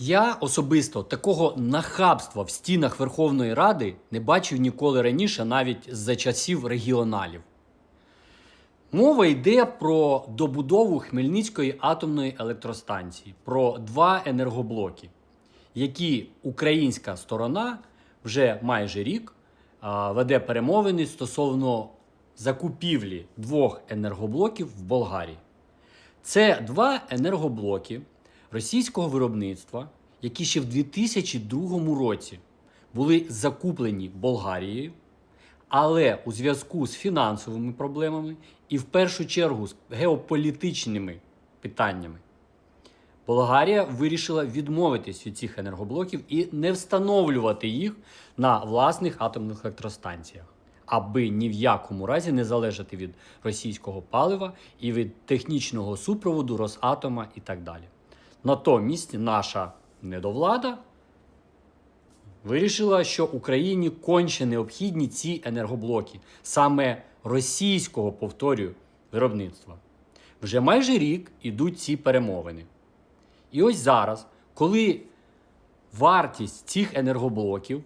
Я особисто такого нахабства в стінах Верховної Ради не бачив ніколи раніше, навіть за часів регіоналів. Мова йде про добудову Хмельницької атомної електростанції, про два енергоблоки, які українська сторона вже майже рік веде перемовини стосовно закупівлі двох енергоблоків в Болгарії. Це два енергоблоки російського виробництва, які ще в 2002 році були закуплені Болгарією, але у зв'язку з фінансовими проблемами і в першу чергу з геополітичними питаннями Болгарія вирішила відмовитись від цих енергоблоків і не встановлювати їх на власних атомних електростанціях, аби ні в якому разі не залежати від російського палива і від технічного супроводу Росатома і так далі. Натомість наша недовлада вирішила, що Україні конче необхідні ці енергоблоки, саме російського, повторюю, виробництва. Вже майже рік ідуть ці перемовини. І ось зараз, коли вартість цих енергоблоків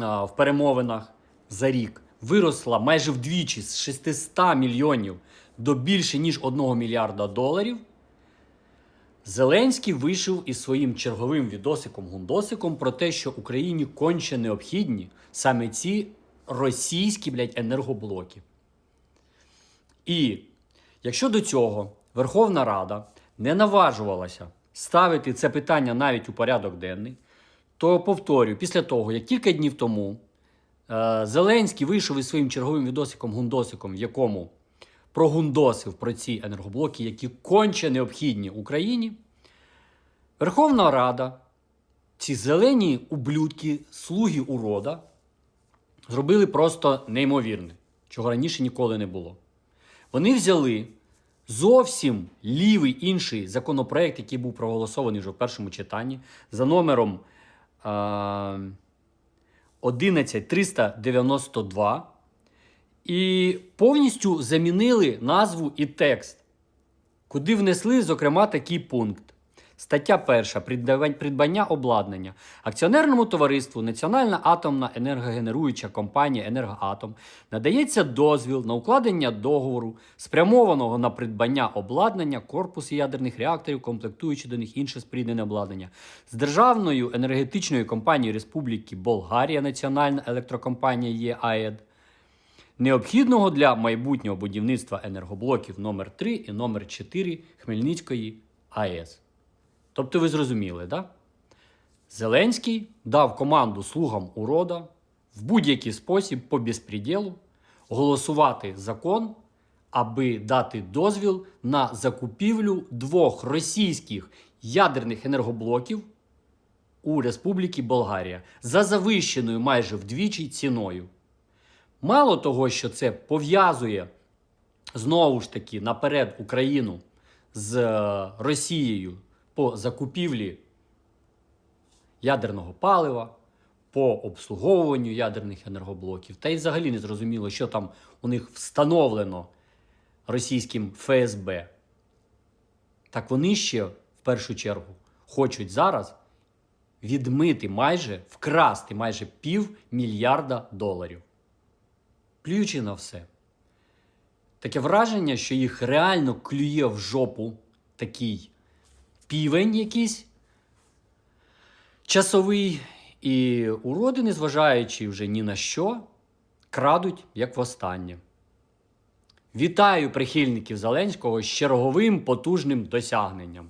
а, в перемовинах за рік виросла майже вдвічі з 600 мільйонів до більше ніж 1 мільярда доларів, Зеленський вийшов із своїм черговим відосиком-гундосиком про те, що Україні конче необхідні саме ці російські блядь, енергоблоки. І якщо до цього Верховна Рада не наважувалася ставити це питання навіть у порядок денний, то повторюю, після того, як кілька днів тому е, Зеленський вийшов із своїм черговим відосиком-гундосиком, в якому прогундосив про ці енергоблоки, які конче необхідні Україні, Верховна Рада, ці зелені ублюдки, слуги урода, зробили просто неймовірне, чого раніше ніколи не було. Вони взяли зовсім лівий інший законопроект, який був проголосований вже в першому читанні, за номером е, 11392, і повністю замінили назву і текст, куди внесли, зокрема, такий пункт. Стаття 1. Придбання- обладнання. Акціонерному товариству Національна атомна енергогенеруюча компанія Енергоатом надається дозвіл на укладення договору, спрямованого на придбання обладнання, корпусу ядерних реакторів, комплектуючи до них інше споріднене обладнання з Державною енергетичною компанією Республіки Болгарія, Національна електрокомпанія ЄАЕД, необхідного для майбутнього будівництва енергоблоків номер 3 і номер 4 Хмельницької АЕС. Тобто ви зрозуміли, да? Зеленський дав команду слугам урода в будь-який спосіб по безпреділу голосувати закон, аби дати дозвіл на закупівлю двох російських ядерних енергоблоків у Республіки Болгарія за завищеною майже вдвічі ціною. Мало того, що це пов'язує знову ж таки наперед Україну з е, Росією по закупівлі ядерного палива, по обслуговуванню ядерних енергоблоків. Та й взагалі не зрозуміло, що там у них встановлено російським ФСБ. Так вони ще в першу чергу хочуть зараз відмити майже вкрасти майже пів мільярда доларів. Плюючи на все. Таке враження, що їх реально клює в жопу такий півень якийсь часовий, і уроди, незважаючи вже ні на що, крадуть як востаннє. Вітаю прихильників Зеленського з черговим потужним досягненням.